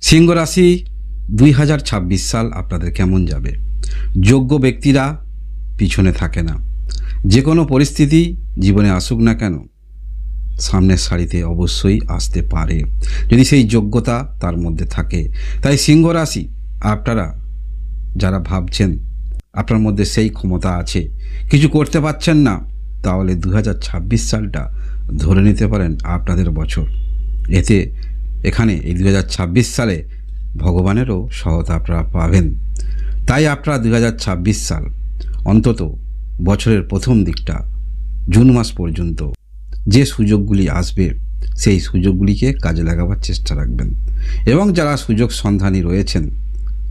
সিংহ রাশি দুই হাজার ছাব্বিশ সাল আপনাদের কেমন যাবে? যোগ্য ব্যক্তিরা পিছনে থাকে না। যে কোনো পরিস্থিতি জীবনে আসুক না কেন, সামনের সারিতে অবশ্যই আসতে পারে। যদি সেই যোগ্যতা তার মধ্যে থাকে, তাই সিংহ রাশি আপনারা, যারা ভাবছেন আপনার মধ্যে সেই ক্ষমতা আছে, কিছু করতে পারছেন না, তাহলে দুই হাজার ছাব্বিশ সালটা ধরে নিতে পারেন আপনাদের বছর। এতে এখানে এই দু হাজার ছাব্বিশ সালে ভগবানেরও সহতা আপনারা পাবেন। তাই আপনারা দু হাজার ছাব্বিশ সাল অন্তত বছরের প্রথম দিকটা জুন মাস পর্যন্ত যে সুযোগগুলি আসবে, সেই সুযোগগুলিকে কাজে লাগাবার চেষ্টা রাখবেন। এবং যারা সুযোগ সন্ধানী রয়েছেন,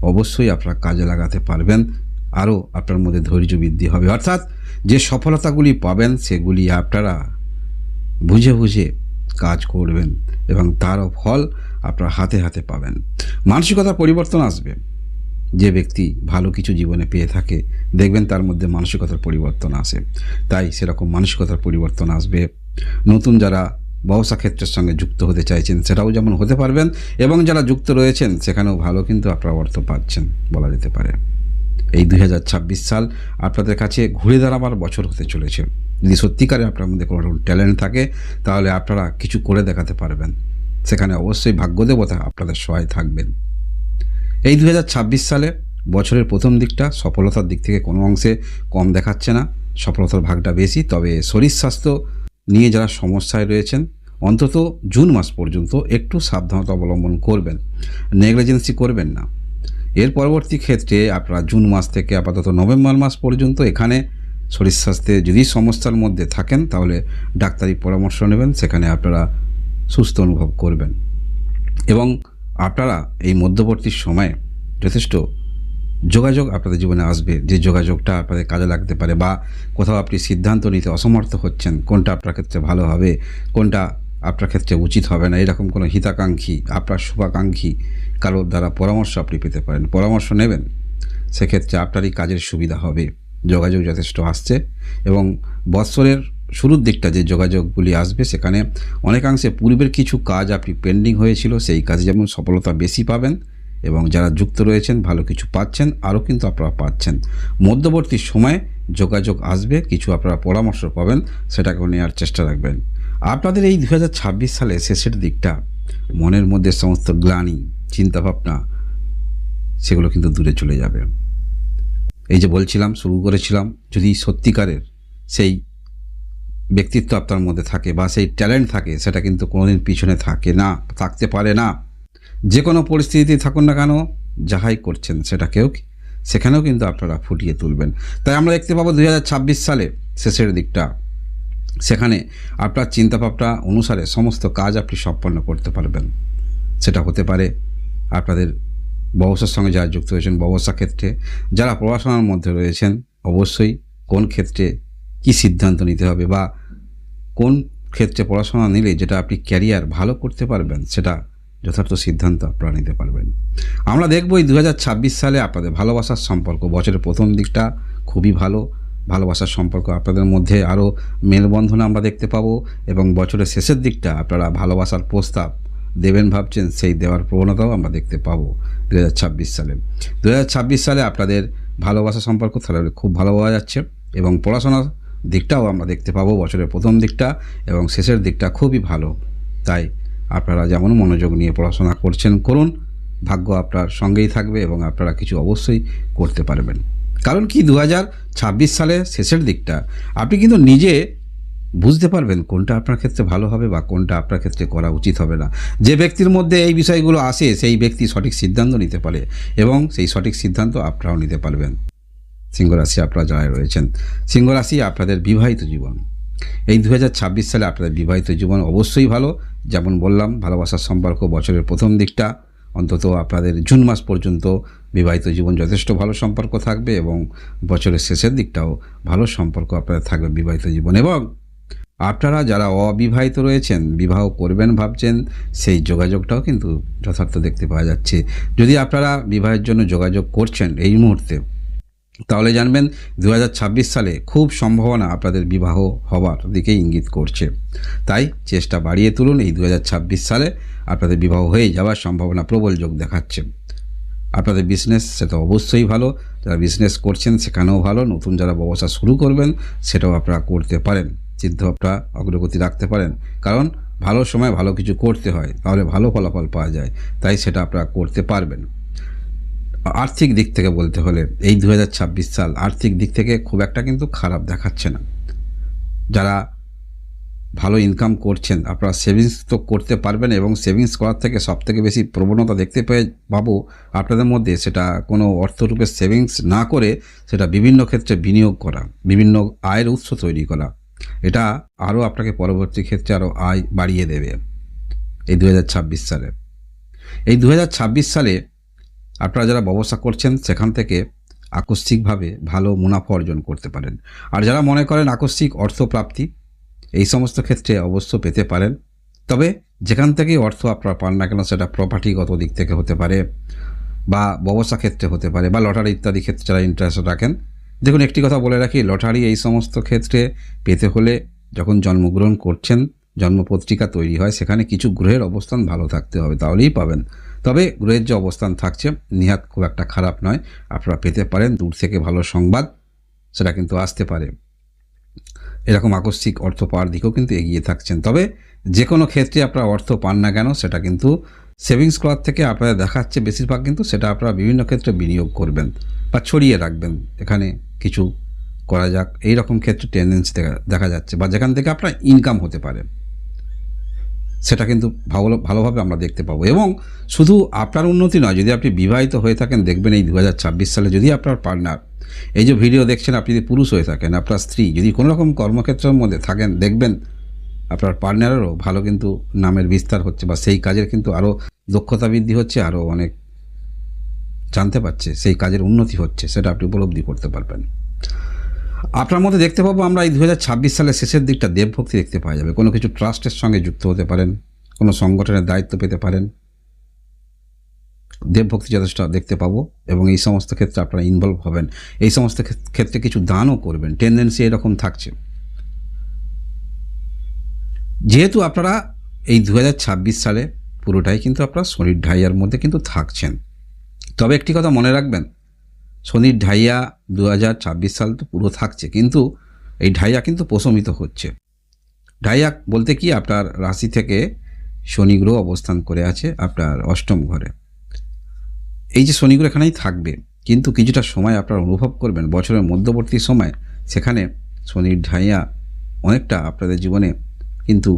অবশ্যই আপনারা কাজে লাগাতে পারবেন। আরও আপনার মধ্যে ধৈর্য বৃদ্ধি হবে। অর্থাৎ যে সফলতাগুলি পাবেন, সেগুলি আপনারা বুঝে বুঝে কাজ করবেন এবং তারও ফল আপনার হাতে হাতে পাবেন। মানসিকতা পরিবর্তন আসবে। যে ব্যক্তি ভালো কিছু জীবনে পেয়ে থাকে, দেখবেন তার মধ্যে মানসিকতার পরিবর্তন আসে। তাই সেরকম মানসিকতার পরিবর্তন আসবে। নতুন যারা ব্যবসা ক্ষেত্রের সঙ্গে যুক্ত হতে চাইছেন, সেটাও যেমন হতে পারবেন এবং যারা যুক্ত রয়েছেন, সেখানেও ভালো কিন্তু আপনারা অর্থ পাচ্ছেন বলা যেতে পারে। এই দুই হাজার ছাব্বিশ সাল আপনাদের কাছে ঘুরে দাঁড়াবার বছর হতে চলেছে। যদি সত্যিকারে আপনার মধ্যে কোনো ট্যালেন্ট থাকে, তাহলে আপনারা কিছু করে দেখাতে পারবেন। সেখানে অবশ্যই ভাগ্যদেবতা আপনাদের সহায় থাকবেন। এই দু হাজার ছাব্বিশ সালে বছরের প্রথম দিকটা সফলতার দিক থেকে কোনো অংশে কম দেখাচ্ছে না। সফলতার ভাগটা বেশি, তবে শরীর স্বাস্থ্য নিয়ে যারা সমস্যায় রয়েছেন, অন্তত জুন মাস পর্যন্ত একটু সাবধানতা অবলম্বন করবেন। নেগলিজেন্সি করবেন না। এর পরবর্তী ক্ষেত্রে আপনারা জুন মাস থেকে আপাতত নভেম্বর মাস পর্যন্ত এখানে শরীর স্বাস্থ্যে যদি সমস্যার মধ্যে থাকেন, তাহলে ডাক্তারি পরামর্শ নেবেন, সেখানে আপনারা সুস্থ অনুভব করবেন। এবং আপনারা এই মধ্যবর্তী সময়ে যথেষ্ট যোগাযোগ আপনাদের জীবনে আসবে, যে যোগাযোগটা আপনাদের কাজে লাগতে পারে বা কোথাও আপনি সিদ্ধান্ত নিতে অসমর্থ হচ্ছেন, কোনটা আপনার ক্ষেত্রে ভালো হবে, কোনটা আপনার ক্ষেত্রে উচিত হবে না, এরকম কোনো হিতাকাঙ্ক্ষী, আপনার শুভাকাঙ্ক্ষী কারোর দ্বারা পরামর্শ আপনি পেতে পারেন। পরামর্শ নেবেন, সেক্ষেত্রে আপনারই কাজের সুবিধা হবে। যোগাযোগ যথেষ্ট আসছে এবং বৎসরের শুরুর দিকটা যে যোগাযোগগুলি আসবে সেখানে অনেকাংশে পূর্বের কিছু কাজ আপনি পেন্ডিং হয়েছিল, সেই কাজে যেমন সফলতা বেশি পাবেন এবং যারা যুক্ত রয়েছেন, ভালো কিছু পাচ্ছেন, আরও কিন্তু আপনারা পাচ্ছেন। মধ্যবর্তী সময়ে যোগাযোগ আসবে, কিছু আপনারা পরামর্শ পাবেন, সেটাকেও নেওয়ার চেষ্টা রাখবেন। আপনাদের এই দু সালে শেষের দিকটা, মনের মধ্যে সমস্ত গ্লানি, চিন্তাভাবনা, সেগুলো কিন্তু দূরে চলে যাবে। এই যে বলছিলাম, শুরু করেছিলাম, যদি সত্যিকারের সেই ব্যক্তিত্ব আপনার মধ্যে থাকে বা সেই ট্যালেন্ট থাকে, সেটা কিন্তু কোনোদিন পিছনে থাকে না, থাকতে পারে না। যে কোনো পরিস্থিতিতে থাকুন না কেন, যাহাই করছেন সেটাকেও সেখানেও কিন্তু আপনারা ফুটিয়ে তুলবেন। তাই আমরা দেখতে পাবো দু হাজার ছাব্বিশ সালে শেষের দিকটা। সেখানে আপনার চিন্তাভাবনা অনুসারে সমস্ত কাজ আপনি সম্পন্ন করতে পারবেন। সেটা হতে পারে আপনাদের ব্যবসার সঙ্গে যারা যুক্ত হয়েছেন ব্যবসা ক্ষেত্রে যারা পড়াশোনার মধ্যে রয়েছেন, অবশ্যই কোন ক্ষেত্রে কি সিদ্ধান্ত নিতে হবে বা কোন ক্ষেত্রে পড়াশোনা নিলে যেটা আপনি ক্যারিয়ার ভালো করতে পারবেন, সেটা যথার্থ সিদ্ধান্ত আপনারা নিতে পারবেন। আমরা দেখব এই দু হাজার ছাব্বিশ সালে আপনাদের ভালোবাসার সম্পর্ক। বছরের প্রথম দিকটা খুবই ভালো। ভালোবাসার সম্পর্ক আপনাদের মধ্যে আরও মেলবন্ধন আমরা দেখতে পাবো এবং বছরের শেষের দিকটা আপনারা ভালোবাসার প্রস্তাব দেবেন ভাবছেন, সেই দেওয়ার প্রবণতাও আমরা দেখতে পাবো দু হাজার ছাব্বিশ সালে। দু হাজার ছাব্বিশ সালে আপনাদের ভালোবাসা সম্পর্ক তাহলে খুব ভালো পাওয়া যাচ্ছে এবং পড়াশোনার দিকটাও আমরা দেখতে পাবো, বছরের প্রথম দিকটা এবং শেষের দিকটা খুবই ভালো। তাই আপনারা যেমন মনোযোগ নিয়ে পড়াশোনা করছেন, করুন, ভাগ্য আপনার সঙ্গেই থাকবে এবং আপনারা কিছু অবশ্যই করতে পারবেন। কারণ কি দু হাজার ছাব্বিশ সালে শেষের দিকটা, আপনি কিন্তু নিজে বুঝতে পারবেন কোনটা আপনার ক্ষেত্রে ভালো হবে বা কোনটা আপনার ক্ষেত্রে করা উচিত হবে না। যে ব্যক্তির মধ্যে এই বিষয়গুলো আসে, সেই ব্যক্তি সঠিক সিদ্ধান্ত নিতে পারে এবং সেই সঠিক সিদ্ধান্ত আপনারাও নিতে পারবেন। সিংহরাশি আপনারা যারা রয়েছেন, সিংহরাশি আপনাদের বিবাহিত জীবন। এই দু হাজার ছাব্বিশ সালে আপনাদের বিবাহিত জীবন অবশ্যই ভালো। যেমন বললাম, ভালোবাসার সম্পর্ক বছরের প্রথম দিকটা। অন্তত আপনাদের জুন মাস পর্যন্ত বিবাহিত জীবন যথেষ্ট ভালো সম্পর্ক থাকবে এবং বছরের শেষের দিকটাও ভালো সম্পর্ক আপনাদের থাকবে বিবাহিত জীবন। এবং আপনারা যারা অবিবাহিত রয়েছেন, বিবাহ করবেন ভাবছেন, সেই যোগাযোগটাও কিন্তু যথার্থ দেখতে পাওয়া যাচ্ছে। যদি আপনারা বিবাহের জন্য যোগাযোগ করছেন এই মুহূর্তে, তাহলে জানবেন দু হাজার ছাব্বিশ সালে খুব সম্ভাবনা আপনাদের বিবাহ হওয়ার দিকে ইঙ্গিত করছে। তাই চেষ্টা বাড়িয়ে তুলুন এই দু হাজার ছাব্বিশ সালে। আপনাদের বিবাহ হয়ে যাওয়ার সম্ভাবনা প্রবল যোগ দেখাচ্ছে। আপনাদের বিজনেস সেটা অবশ্যই ভালো। যারা বিজনেস করছেন, সেখানেও ভালো। নতুন যারা ব্যবসা শুরু করবেন, সেটাও আপনারা করতে পারেন। চিন্তাভাবনা অগ্রগতি রাখতে পারেন। কারণ ভালো সময় ভালো কিছু করতে হয়, তাহলে ভালো ফলাফল পাওয়া যায়, তাই সেটা আপনারা করতে পারবেন। আর্থিক দিক থেকে বলতে হলে, এই দু হাজার ছাব্বিশ সাল আর্থিক দিক থেকে খুব একটা কিন্তু খারাপ দেখাচ্ছে না। যারা ভালো ইনকাম করছেন, আপনারা সেভিংস তো করতে পারবেন এবং সেভিংস করার থেকে সবথেকে বেশি প্রবণতা দেখতে পেয়ে পাবো আপনাদের মধ্যে সেটা কোনো অর্থরূপে সেভিংস না করে সেটা বিভিন্ন ক্ষেত্রে বিনিয়োগ করা, বিভিন্ন আয়ের উৎস তৈরি করা। এটা আরও আপনাকে পরবর্তী ক্ষেত্রে আরও আয় বাড়িয়ে দেবে এই দু হাজার ছাব্বিশ সালে। এই দু হাজার ছাব্বিশ সালে আপনারা যারা ব্যবসা করছেন, সেখান থেকে আকস্মিকভাবে ভালো মুনাফা অর্জন করতে পারেন। আর যারা মনে করেন আকস্মিক অর্থপ্রাপ্তি, এই সমস্ত ক্ষেত্রে অবশ্য পেতে পারেন। তবে যেখান থেকেই অর্থ আপনারা পান না কেন, সেটা প্রপার্টিগত দিক থেকে হতে পারে বা ব্যবসা ক্ষেত্রে হতে পারে বা লটারি ইত্যাদি ক্ষেত্রে যারা ইন্টারেস্ট রাখেন দেখুন, একটি কথা বলে রাখি, লটারি এই সমস্ত ক্ষেত্রে পেতে হলে যখন জন্মগ্রহণ করছেন, জন্মপত্রিকা তৈরি হয়, সেখানে কিছু গ্রহের অবস্থান ভালো থাকতে হবে, তাহলেই পাবেন। তবে গ্রহের যে অবস্থান থাকছে, নিহাত খুব একটা খারাপ নয়, আপনারা পেতে পারেন, দূর থেকে ভালো সংবাদ, সেটা কিন্তু আসতে পারে। এরকম আকস্মিক অর্থ পাওয়ার দিকেও কিন্তু এগিয়ে থাকছেন। তবে যে কোনো ক্ষেত্রে আপনারা অর্থ পান না কেন, সেটা কিন্তু সেভিংস করার থেকে আপনাদের দেখাচ্ছে, বেশিরভাগ কিন্তু সেটা আপনারা বিভিন্ন ক্ষেত্রে বিনিয়োগ করবেন বা ছড়িয়ে রাখবেন। এখানে কিছু করা যাক। এই রকম ক্ষেত্রে টেন্ডেন্সি দেখা দেখা যাচ্ছে বা যেখান থেকে আপনার ইনকাম হতে পারে। সেটা কিন্তু ভালো, ভালোভাবে আমরা দেখতে পাবো। এবং শুধু আপনার উন্নতি নয়, যদি আপনি বিবাহিত হয়ে থাকেন, দেখবেন এই দু হাজার ছাব্বিশ সালে যদি আপনার পার্টনার এই যে ভিডিও দেখছেন, আপনি যদি পুরুষ হয়ে থাকেন, আপনার স্ত্রী যদি কোনো রকম কর্মক্ষেত্রের মধ্যে থাকেন, দেখবেন আপনার পার্টনারেরও ভালো কিন্তু নামের বিস্তার হচ্ছে বা সেই কাজের কিন্তু আরও দক্ষতা বৃদ্ধি হচ্ছে, আরও অনেক জানতে পারছে, সেই কাজের উন্নতি হচ্ছে, সেটা আপনি উপলব্ধি করতে পারবেন। আপনার মধ্যে দেখতে পাবো আমরা এই দু সালের শেষের দিকটা দেবভক্তি দেখতে পাওয়া যাবে। কোনো কিছু ট্রাস্টের সঙ্গে যুক্ত হতে পারেন, কোনো সংগঠনের দায়িত্ব পেতে পারেন। দেবভক্তি যথেষ্ট দেখতে পাবো এবং এই সমস্ত ক্ষেত্রে আপনারা ইনভলভ হবেন। এই সমস্ত ক্ষেত্রে কিছু দানও করবেন টেন্ডেন্সি এরকম থাকছে। যেহেতু আপনারা এই দু হাজার ছাব্বিশ সালে পুরোটাই কিন্তু আপনারা শরীর ঢাইয়ার মধ্যে কিন্তু থাকছেন। তবে একটি কথা মনে রাখবেন, শনির ঢাইয়া দু হাজার ছাব্বিশ সাল তো পুরো থাকছে, কিন্তু এই ঢাইয়া কিন্তু প্রশমিত হচ্ছে। ঢাইয়া বলতে কি? আপনার রাশি থেকে শনি গ্রহ অবস্থান করে আছে আপনার অষ্টম ঘরে। এই যে শনিগুলো এখানেই থাকবে, কিন্তু কিছুটা সময় আপনারা অনুভব করবেন। বছরের মধ্যবর্তী সময় সেখানে শনির ঢাইয়া অনেকটা আপনাদের জীবনে কিন্তু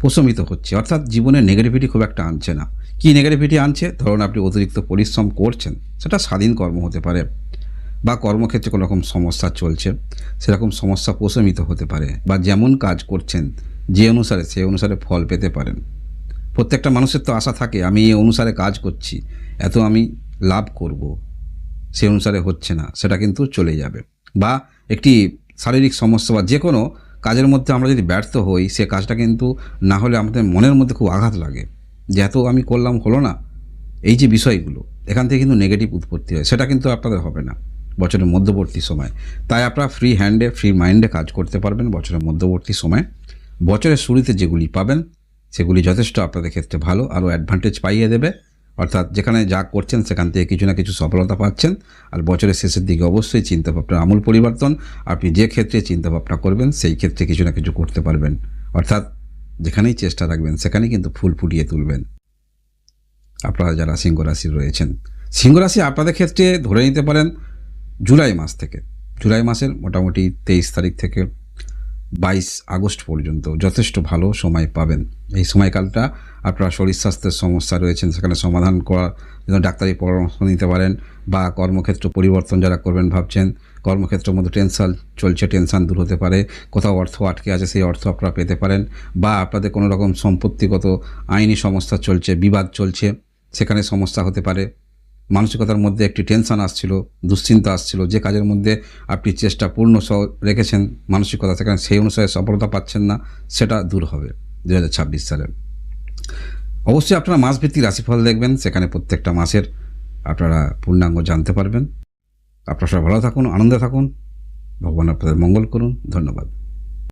প্রশমিত হচ্ছে। অর্থাৎ জীবনে নেগেটিভিটি খুব একটা আনছে না। কি নেগেটিভিটি আনছে? ধরুন আপনি অতিরিক্ত পরিশ্রম করছেন, সেটা স্বাধীন কর্ম হতে পারে বা কর্মক্ষেত্রে কোনো রকম সমস্যা চলছে, সেরকম সমস্যা প্রশমিত হতে পারে বা যেমন কাজ করছেন, যে অনুসারে, সেই অনুসারে ফল পেতে পারেন। প্রত্যেকটা মানুষের তো আশা থাকে, আমি এই অনুসারে কাজ করছি, এত আমি লাভ করব, সে অনুসারে হচ্ছে না, সেটা কিন্তু চলে যাবে। বা একটি শারীরিক সমস্যা বা যে কোনো কাজের মধ্যে আমরা যদি ব্যর্থ হই, সে কাজটা কিন্তু না হলে আমাদের মনের মধ্যে খুব আঘাত লাগে। যে এত আমি করলাম হলো না, এই যে বিষয়গুলো, এখান থেকে কিন্তু নেগেটিভ উৎপত্তি হয়। সেটা কিন্তু আপনাদের হবে না বছরের মধ্যবর্তী সময়। তাই আপনারা ফ্রি হ্যান্ডে ফ্রি মাইন্ডে কাজ করতে পারবেন বছরের মধ্যবর্তী সময়। বছরের শুরুতে যেগুলি পাবেন, সেগুলি যথেষ্ট আপনাদের ক্ষেত্রে ভালো, আরও অ্যাডভান্টেজ পাইয়ে দেবে। অর্থাৎ যেখানে যা করছেন, সেখান থেকে কিছু না কিছু সফলতা পাচ্ছেন। আর বছরের শেষের দিকে অবশ্যই চিন্তাভাবনার আমূল পরিবর্তন। আপনি যে ক্ষেত্রে চিন্তাভাবনা করবেন, সেই ক্ষেত্রে কিছু না কিছু করতে পারবেন। অর্থাৎ যেখানেই চেষ্টা রাখবেন, সেখানেই কিন্তু ফুল ফুটিয়ে তুলবেন। আপনারা যারা সিংহ রাশি রয়েছেন, সিংহ রাশি আপনাদের ক্ষেত্রে ধরে নিতে পারেন জুলাই মাস থেকে। জুলাই মাসের মোটামুটি তেইশ তারিখ থেকে বাইশ আগস্ট পর্যন্ত যথেষ্ট ভালো সময় পাবেন। এই সময়কালটা আপনারা শরীর স্বাস্থ্যের সমস্যা রয়েছেন, সেখানে সমাধান করার জন্য ডাক্তারি পরামর্শ নিতে পারেন বা কর্মক্ষেত্র পরিবর্তন যারা করবেন ভাবছেন, কর্মক্ষেত্রের মধ্যে টেনশন চলছে, টেনশন দূর হতে পারে, কোথাও অর্থ আটকে আছে, সেই অর্থ আপনারা পেতে পারেন বা আপনাদের কোনো রকম সম্পত্তিগত আইনি সমস্যা চলছে, বিবাদ চলছে, সেখানে সমস্যা হতে পারে। মানসিকতার মধ্যে একটি টেনশন আসছিল, দুশ্চিন্তা আসছিল, যে কাজের মধ্যে আপনি চেষ্টা পূর্ণ রেখেছেন, মানসিকতা সেখানে সেই অনুসারে সফলতা পাচ্ছেন না, সেটা দূর হবে দু হাজার ছাব্বিশ সালে অবশ্যই আপনারা মাসভিত্তিক রাশিফল দেখবেন, সেখানে প্রত্যেকটা মাসের আপনারা পূর্ণাঙ্গ জানতে পারবেন। আপনারা সবাই ভালো থাকুন, আনন্দে থাকুন। ভগবান আপনাদের মঙ্গল করুন। ধন্যবাদ।